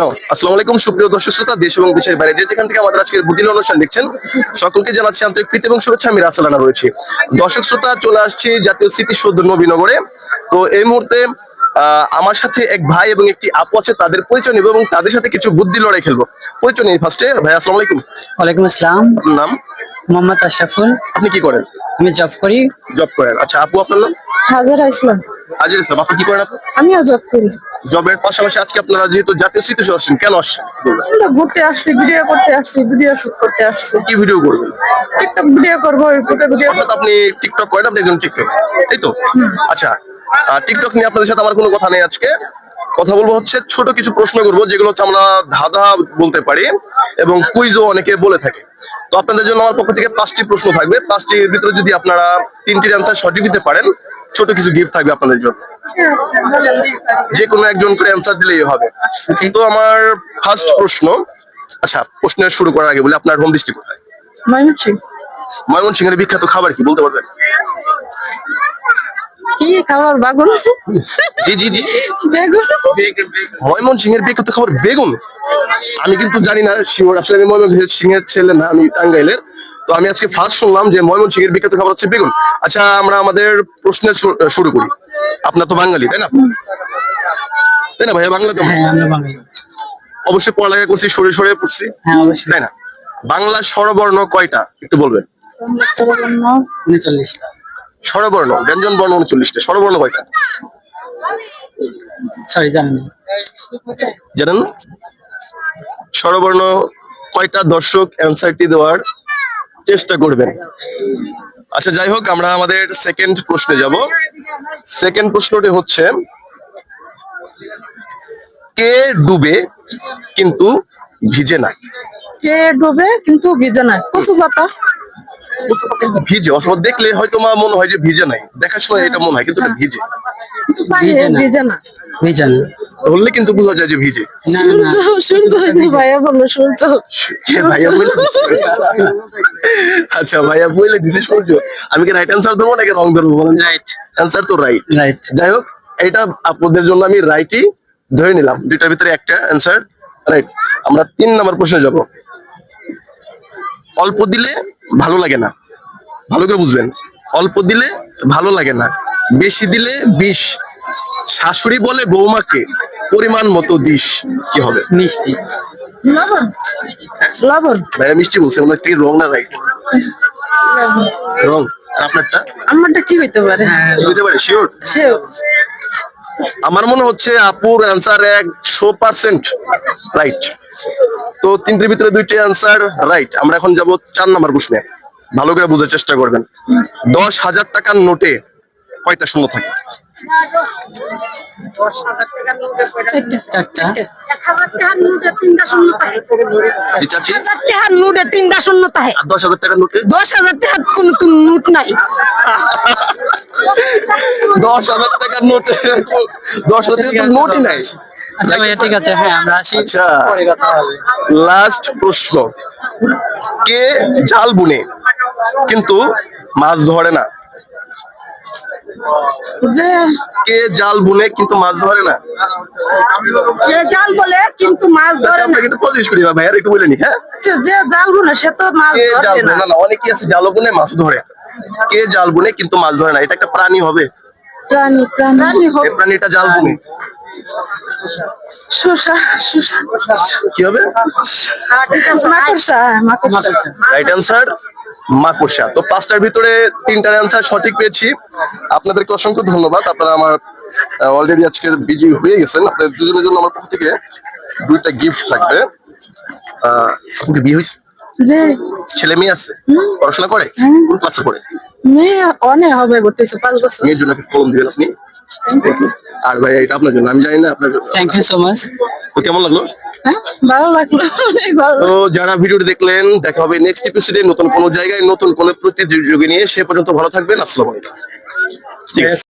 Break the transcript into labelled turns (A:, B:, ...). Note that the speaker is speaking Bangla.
A: No. আসসালামু আলাইকুম সুপ্রিয় দর্শক শ্রোতা দেশ এবং দেশের বাইরে যে যেখান থেকে আমাদের আজকের বুদিন অনুষ্ঠান দেখছেন সকলকে জানাচ্ছি আন্তরিক প্রীতি এবং শুভেচ্ছা আমি রাসালানা রয়েছি। দর্শক শ্রোতা চলে আসছি জাতীয় স্মৃতিসৌধ নবীনগরে। তো এই মুহূর্তে আহ, আমার সাথে এক ভাই এবং একটি আপু আছে তাদের পরিচয় নেব এবং তাদের সাথে কিছু বুদ্ধি লড়াই খেলব। পরিচয় নেই ফার্স্টে ভাই আসসালামু আলাইকুম।
B: ওয়ালাইকুম আসসালাম।
A: নাম?
B: মোহাম্মদ আশরাফুল।
A: আপনি কি করেন?
B: আমি জব করি।
A: জব করেন। আচ্ছা আপু আপনার নাম?
C: হাজারা ইসলাম।
A: হাজির ইসলাম আপনি কি করেন আপু
C: আমিও জব করি।
A: জবের পাশাপাশি আজকে আপনারা যেহেতু জাতীয় স্মৃতিসৌধ আসছেন কেন আসছেন।
C: আমরা ঘুরতে আসছি ভিডিও করতে আসছি ভিডিও শুট করতে আসছি।
A: কি ভিডিও করবেন?
C: টিকটক ভিডিও করব ইউটিউবে ভিডিও
A: অর্থাৎ আপনি টিকটক করেন আপনি একজন টিকটক এই তো? আচ্ছা টিকটক নিয়ে আপনাদের সাথে আমার কোনো কথা নেই আজকে। কথা বলব হচ্ছে ছোট কিছু প্রশ্ন করব যেগুলো হচ্ছে আমরা ধাঁধা বলতে পারি এবং কুইজও অনেকে বলে থাকে। তো আপনাদের জন্য আমার পক্ষ থেকে পাঁচটি প্রশ্ন থাকবে। পাঁচটির ভিতরে যদি আপনারা তিনটির অ্যান্সার সঠিক দিতে পারেন ছোট কিছু গিফট থাকবে আপনাদের জন্য। যে কোনো একজন করে অ্যান্সার দিলেই হবে। তো আমার ফার্স্ট প্রশ্ন আচ্ছা প্রশ্নের শুরু করার আগে বলে আপনার হোম ডিস্ট্রিক্ট কোথায়?
C: ময়মনসিং
A: ময়মনসিংহের বিখ্যাত খাবার কি বলতে পারবেন?
C: কি খাবার বাগুন?
A: জি জি জি।
C: বেগুন?
A: ময়মনসিংহের বিখ্যাত খাবার বেগুন। আমি কিন্তু জানি না শিওর আসলে আমি ময়মনসিংহের ছেলে না আমি টাঙ্গাইলের। তো আমি আজকে ফার্স্ট শুনলাম যে ময়মনসিংহের বিখ্যাত খাবার হচ্ছে বেগুন। আচ্ছা আমরা আমাদের প্রশ্নের শুরু করি। আপনার তো বাঙালি তাই না? তাই না ভাইয়া বাংলা তো?
B: হ্যাঁ
A: অবশ্যই পড়ালেখা করছি সরে সরে পড়ছি।
B: হ্যাঁ
A: তাই না? বাংলা স্বরবর্ণ কয়টা? একটু বলবেন। স্বরবর্ণ ব্যঞ্জন বর্ণ উনচল্লিশটা। স্বরবর্ণ কয়টা?
B: সরি জানেন
A: জানেন স্বরবর্ণ কয়টা দর্শক অ্যান্সারটি দেওয়ার চেষ্টা করবেন। আচ্ছা যাই হোক আমরা আমাদের সেকেন্ড প্রশ্নে যাব। সেকেন্ড প্রশ্নটি হচ্ছে কে ডুবে কিন্তু ভিজে না?
C: কে ডুবে কিন্তু ভিজে না? কচু পাতা।
A: কিন্তু ভিজে অথবা দেখলে হয়তো মা মনে হয় যে ভিজে নাই। দেখার সময় এটা মনে হয় কিন্তু এটা ভিজে।
B: ভিজে না।
C: ভিজে না।
A: ধরলে কিন্তু বোঝা যায় যে ভিজে।
B: না না না।
C: সূর্য সূর্য ভাইয়া বলল সূর্য
A: ভাইয়া বলে আচ্ছা ভাইয়া বলে দিছে সূর্য। আমি কি রাইট অ্যান্সার দেবো নাকি রং ধরবো বলেন?
B: রাইট
A: অ্যান্সার তো রাইট
B: রাইট
A: যাই হোক এটা আপনাদের জন্য আমি রাইটই ধরে নিলাম। দুইটার ভিতরে একটা অ্যান্সার রাইট আমরা তিন নম্বর প্রশ্নে যাব। অল্প দিলে ভালো লাগে না। ভালো করে বুঝবেন। অল্প দিলে ভালো লাগে না। বেশি দিলে বিষ। শাশুড়ি বলে বৌমাকে। পরিমাণ মতো দিস কি হবে?
B: মিষ্টি।
C: লবণ? লবণ?
A: ভাইয়া মিষ্টি বলছে ওনার কি রং না রাইট রং। আর আপনারটা?
C: আমারটা কি হইতে পারে?
B: হ্যাঁ
A: বুঝতে পারি শিওর আমার মনে হচ্ছে আপুর অ্যান্সার একশো পার্সেন্ট রাইট তো তিনটির ভিতরে দুইটি অ্যান্সার রাইট আমরা এখন যাব চার নাম্বার প্রশ্নে। ভালো করে বোঝার চেষ্টা করবেন। দশ হাজার টাকার নোটে কয়টা শূন্য থাকে? দশ হাজার টাকার নোটে
D: দশ হাজার টাকার
A: নোটই নাই।
B: আচ্ছা ভাইয়া ঠিক আছে হ্যাঁ আমরা আসি।
A: আচ্ছা।
B: পরে কথা হবে।
A: লাস্ট প্রশ্ন। কে জাল বুনে? কিন্তু মাছ ধরে না।
C: যে।
A: কে জাল বুনে কিন্তু মাছ ধরে না?
D: যে জাল বলে কিন্তু মাছ
A: আচ্ছা,
D: ধরে না।
A: একটু পজিশ করি ভাই আর একটু বলে নি হ্যাঁ?
C: আচ্ছা, যে জাল বুনে সে তো মাছ
A: কে
C: ধরে না।
A: না না আছে জাল বুনে মাছ ধরে। কে জাল বুনে কিন্তু মাছ ধরে না? এটা একটা প্রাণী হবে।
C: প্রাণী প্রাণী।
A: এই প্রাণীটা জাল বুনে।
C: শোষা শোষা
A: কি হবে?
C: মাকড়সা মাকড়সা।
A: রাইট অ্যান্সার মাকড়সা। তো পাঁচটার ভিতরে তিনটার অ্যান্সার সঠিক পেয়েছি। আপনাদেরকে অসংখ্য ধন্যবাদ। আপনারা আমার অলরেডি আজকে বিজি হয়ে গেছেন। আপনাদের দুজনের জন্য আমার পক্ষ থেকে দুইটা গিফট থাকবে। আহ, বিয়ে হয়েছে? ছেলে মেয়ে আছে? পড়াশোনা করে? কোন ক্লাসে পড়ে?
C: মেয়ে অনেক হবে বলতেছে পাঁচ বছর।
A: মেয়ের জন্য কলম দিবেন আপনি? আর ভাই এটা আপনার জন্য আমি জানি না আপনার
B: থ্যাংক ইউ সো মাচ
A: তো কেমন লাগল?
C: ভালো লাগল অনেক ভালো
A: তো যারা ভিডিও দেখলেন দেখা হবে নেক্সট এপিসোডে নতুন কোন জায়গায় নতুন কোনো প্রতিযোগী নিয়ে সে পর্যন্ত ভালো থাকবেন আসসালামু আলাইকুম। ঠিক আছে